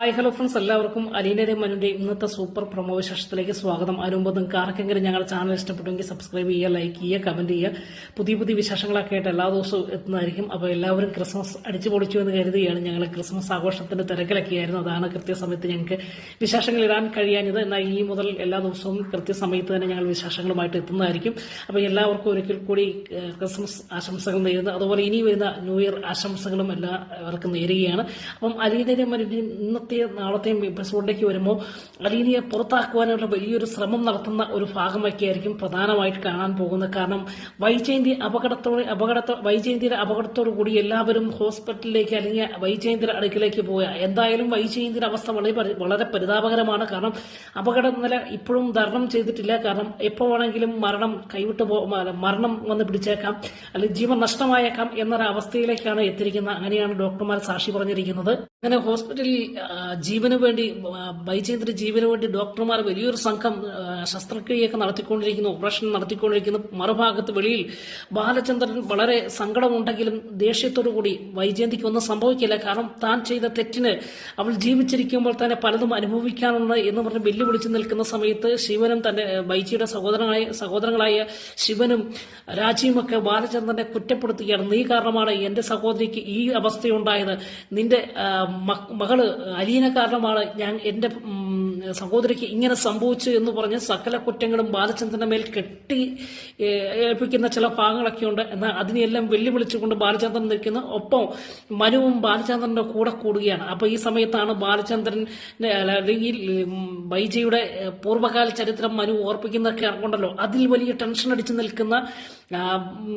Hi hello friends എല്ലാവർക്കും അലീനരെ മനുവിന്റെ ഇന്നത്തെ സൂപ്പർ പ്രൊമോ വിശേഷത്തിലേക്ക് സ്വാഗതം. അതിനുമ്പോൾ നിങ്ങൾക്ക് ആർക്കെങ്കിലും ഞങ്ങളുടെ ചാനൽ ഇഷ്ടപ്പെട്ടുമെങ്കിൽ സബ്സ്ക്രൈബ് ചെയ്യുക ലൈക്ക് ചെയ്യുക കമന്റ് ചെയ്യുക. പുതിയ പുതിയ വിശേഷങ്ങളൊക്കെ ആയിട്ട് എല്ലാ ദിവസവും എത്തുന്നതായിരിക്കും. അപ്പോൾ എല്ലാവരും ക്രിസ്മസ് അടിച്ചു പൊളിച്ചു എന്ന് കരുതുകയാണ്. ഞങ്ങൾ ക്രിസ്മസ് ആഘോഷത്തിന്റെ തിരക്കിലൊക്കെയായിരുന്നു. അതാണ് കൃത്യസമയത്ത് ഞങ്ങൾക്ക് വിശേഷങ്ങൾ ഇടാൻ കഴിയാഞ്ഞത്. എന്നാൽ ഇനി മുതൽ എല്ലാ ദിവസവും കൃത്യസമയത്ത് തന്നെ ഞങ്ങൾ വിശേഷങ്ങളുമായിട്ട് എത്തുന്നതായിരിക്കും. അപ്പോൾ എല്ലാവർക്കും ഒരിക്കൽ കൂടി ക്രിസ്മസ് ആശംസകൾ നേരുന്നു. അതുപോലെ ഇനി വരുന്ന ന്യൂ ഇയർ ആശംസകളും എല്ലാവർക്കും നേരുകയാണ്. അപ്പം അലീനയുടെ മനുവിന്റെ ഇന്നത്തെ നാളത്തെയും എപ്പിസോഡിലേക്ക് വരുമ്പോൾ അലീനയെ പുറത്താക്കുവാനുള്ള വലിയൊരു ശ്രമം നടത്തുന്ന ഒരു ഭാഗമൊക്കെ ആയിരിക്കും പ്രധാനമായിട്ട് കാണാൻ പോകുന്നത്. കാരണം വൈജയന്തി അപകടത്തോടെ അപകടത്തോ വൈജയന്തിയുടെ അപകടത്തോടു കൂടി എല്ലാവരും ഹോസ്പിറ്റലിലേക്ക് അല്ലെങ്കിൽ വൈജയന്തിയുടെ അടുക്കിലേക്ക് പോയ എന്തായാലും വൈജയന്തിയുടെ അവസ്ഥ വളരെ വളരെ പരിതാപകരമാണ്. കാരണം അപകട നില ഇപ്പോഴും ധർണം ചെയ്തിട്ടില്ല. കാരണം എപ്പോൾ വേണമെങ്കിലും മരണം കൈവിട്ട് പോ മരണം വന്ന് പിടിച്ചേക്കാം. അല്ലെങ്കിൽ ജീവൻ നഷ്ടമായേക്കാം എന്നൊരവസ്ഥയിലേക്കാണ് എത്തിയിരിക്കുന്നത്. അങ്ങനെയാണ് ഡോക്ടർമാർ സാക്ഷി പറഞ്ഞിരിക്കുന്നത്. അങ്ങനെ ഹോസ്പിറ്റലിൽ ജീവന് വേണ്ടി ബൈചേന്ദ്ര ജീവന് വേണ്ടി ഡോക്ടർമാർ വലിയൊരു സംഘം ശസ്ത്രക്രിയയൊക്കെ നടത്തിക്കൊണ്ടിരിക്കുന്നു ഓപ്പറേഷൻ നടത്തിക്കൊണ്ടിരിക്കുന്നു. മറുഭാഗത്ത് വെളിയിൽ ബാലചന്ദ്രൻ വളരെ സങ്കടമുണ്ടെങ്കിലും ദേഷ്യത്തോടു കൂടി വൈജയന്തിക്ക് ഒന്നും സംഭവിക്കില്ല. കാരണം താൻ ചെയ്ത തെറ്റിന് അവൾ ജീവിച്ചിരിക്കുമ്പോൾ തന്നെ പലതും അനുഭവിക്കാനുണ്ട് എന്ന് പറഞ്ഞ് വെല്ലുവിളിച്ച് നിൽക്കുന്ന സമയത്ത് ശിവനും തന്റെ ബൈജിയുടെ സഹോദരനായ സഹോദരങ്ങളായ ശിവനും രാജിയുമൊക്കെ ബാലചന്ദ്രനെ കുറ്റപ്പെടുത്തുകയാണ്. നീ കാരണമാണ് എന്റെ സഹോദരിക്ക് ഈ അവസ്ഥയുണ്ടായത്. നിന്റെ മകൾ അലീന കാരണമാണ് ഞാൻ എന്റെ സഹോദരിക്ക് ഇങ്ങനെ സംഭവിച്ചു എന്ന് പറഞ്ഞ് സകല കുറ്റങ്ങളും ബാലചന്ദ്രന്റെ മേൽ കെട്ടി ഏൽപ്പിക്കുന്ന ചില ഭാഗങ്ങളൊക്കെ ഉണ്ട്. എന്നാൽ അതിനെയെല്ലാം വെല്ലുവിളിച്ചുകൊണ്ട് ബാലചന്ദ്രൻ നിൽക്കുന്നു. ഒപ്പം മനുവും ബാലചന്ദ്രന്റെ കൂടെ കൂടുകയാണ്. അപ്പൊ ഈ സമയത്താണ് ബാലചന്ദ്രൻ അല്ലെങ്കിൽ ബൈജയുടെ പൂർവകാല ചരിത്രം മനു ഓർപ്പിക്കുന്നതൊക്കെ ഉണ്ടല്ലോ അതിൽ വലിയ ടെൻഷൻ അടിച്ചു നിൽക്കുന്ന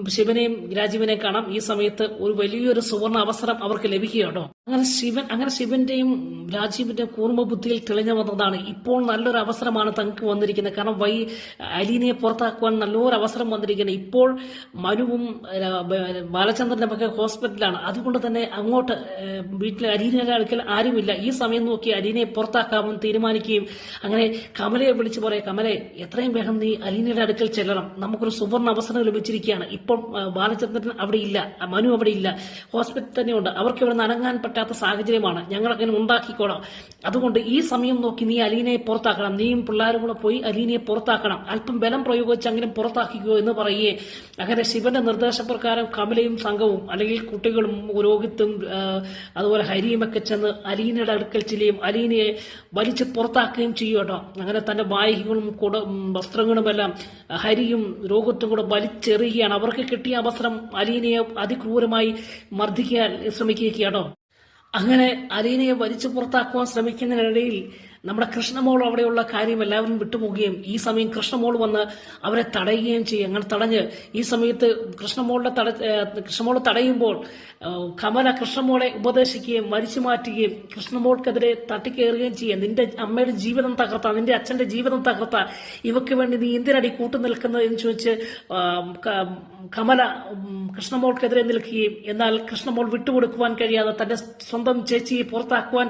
ശിവനെയും രാജീവിനെയും കാണാം. ഈ സമയത്ത് ഒരു വലിയൊരു സുവർണ അവസരം അവർക്ക് ലഭിക്കുക കേട്ടോ. അങ്ങനെ ശിവൻ അങ്ങനെ ശിവന്റെയും രാജീവിന്റെയും കൂർമ്മ ബുദ്ധിയിൽ തെളിഞ്ഞു വന്നതാണ് ഇപ്പോൾ നല്ലൊരു അവസരമാണ് തങ്ങൾക്ക് വന്നിരിക്കുന്നത്. കാരണം വൈ അലീനയെ പുറത്താക്കുവാൻ നല്ലൊരു അവസരം വന്നിരിക്കുന്നത്. ഇപ്പോൾ മനുവും ബാലചന്ദ്രനും ഒക്കെ ഹോസ്പിറ്റലാണ് അതുകൊണ്ട് തന്നെ അങ്ങോട്ട് വീട്ടിൽ അലീനയുടെ അടുക്കൽ ആരുമില്ല. ഈ സമയം നോക്കി അലീനയെ പുറത്താക്കാമെന്ന് തീരുമാനിക്കുകയും അങ്ങനെ കമലയെ വിളിച്ചു പറയാം കമലെ എത്രയും വേഗം നീ അലീനയുടെ അടുക്കൽ ചെല്ലണം. നമുക്കൊരു സുവർണ അവസരം ലഭിച്ചിരിക്കുകയാണ്. ഇപ്പോൾ ബാലചന്ദ്രൻ അവിടെ ഇല്ല. മനു അവിടെ ഇല്ല. ഹോസ്പിറ്റൽ തന്നെയുണ്ട്. അവർക്ക് ഇവിടെ നനങ്ങാൻ പറ്റാത്ത സാഹചര്യമാണ്. ഞങ്ങൾ അങ്ങനെ ഉണ്ടാക്കിക്കോളാം. അതുകൊണ്ട് ഈ സമയം നോക്കി നീ അലീനയെ പുറത്താക്കണം. നീയും പിള്ളേരും കൂടെ പോയി അലീനയെ പുറത്താക്കണം. അല്പം ബലം പ്രയോഗിച്ച് അങ്ങനെ പുറത്താക്കിക്കോ എന്ന് പറയുകയെ അങ്ങനെ ശിവന്റെ നിർദ്ദേശപ്രകാരം കമലയും സംഘവും അല്ലെങ്കിൽ കുട്ടികളും രോഹിത്തും അതുപോലെ ഹരിയും ഒക്കെ ചെന്ന് അലീനയുടെ അടുക്കൽ ചെല്ലുകയും അലീനയെ വലിച്ച് പുറത്താക്കുകയും ചെയ്യും കേട്ടോ. അങ്ങനെ തന്റെ ബാഹികളും കുട വസ്ത്രങ്ങളുമെല്ലാം ഹരിയും രോഗത്തും കൂടെ വലിച്ചെറിയുകയാണ്. അവർക്ക് കിട്ടിയ അവസരം അലീനയെ അതിക്രൂരമായി മർദ്ദിക്കാൻ ശ്രമിക്കുകയാണ് കേട്ടോ. അങ്ങനെ അലീനയെ വലിച്ചു പുറത്താക്കുവാൻ ശ്രമിക്കുന്നതിനിടയിൽ നമ്മുടെ കൃഷ്ണമോൾ അവിടെയുള്ള കാര്യം എല്ലാവരും വിട്ടുപോകുകയും ഈ സമയം കൃഷ്ണമോൾ വന്ന് അവരെ തടയുകയും ചെയ്യും. അങ്ങനെ തടഞ്ഞ് ഈ സമയത്ത് കൃഷ്ണമോളുടെ തട കൃഷ്ണമോൾ തടയുമ്പോൾ കമല കൃഷ്ണമോളെ ഉപദേശിക്കുകയും മരിച്ചു മാറ്റുകയും കൃഷ്ണമോൾക്കെതിരെ തട്ടിക്കയറുകയും ചെയ്യും. നിന്റെ അമ്മയുടെ ജീവിതം തകർത്ത നിന്റെ അച്ഛന്റെ ജീവിതം തകർത്ത ഇവക്ക് വേണ്ടി നീ എന്തിനടി കൂട്ടു നിൽക്കുന്നത് എന്ന് ചോദിച്ച് കമല കൃഷ്ണമോൾക്കെതിരെ നിൽക്കുകയും എന്നാൽ കൃഷ്ണമോൾ വിട്ടുകൊടുക്കുവാൻ കഴിയാതെ തന്റെ സ്വന്തം ചേച്ചിയെ പുറത്താക്കുവാൻ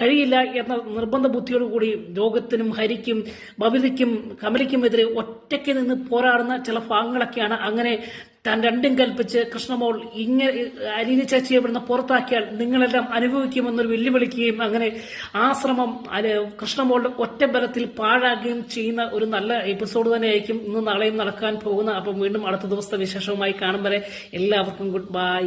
കഴിയില്ല എന്ന നിർബന്ധ ബുദ്ധിയോടുകൂടി രോഗത്തിനും ഹരിക്കും ബബിതയ്ക്കും എതിരെ ഒറ്റയ്ക്ക് നിന്ന് പോരാടുന്ന ചില ഭാഗങ്ങളൊക്കെയാണ് അങ്ങനെ താൻ രണ്ടും കൽപ്പിച്ച് കൃഷ്ണമോൾ ഇങ്ങനെ അലീന ചേച്ചിയെ ഇവിടുന്ന് പുറത്താക്കിയാൽ നിങ്ങളെല്ലാം അനുഭവിക്കുമെന്നൊരു വെല്ലുവിളിക്കുകയും അങ്ങനെ ആ ശ്രമം കൃഷ്ണമോളുടെ ഒറ്റ ബലത്തിൽ പാഴാകുകയും ചെയ്യുന്ന ഒരു നല്ല എപ്പിസോഡ് തന്നെയായിരിക്കും ഇന്ന് നാളെയും നടക്കാൻ പോകുന്ന. അപ്പം വീണ്ടും അടുത്ത ദിവസത്തെ വിശേഷവുമായി കാണും വരെ എല്ലാവർക്കും ഗുഡ് ബൈ.